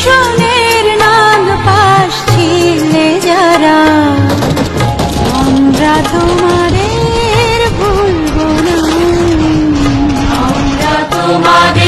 শোষণের নাম পাশ ছিলে যারা। আমরা তোমাদের ভুলব না। আমরা তোমাদের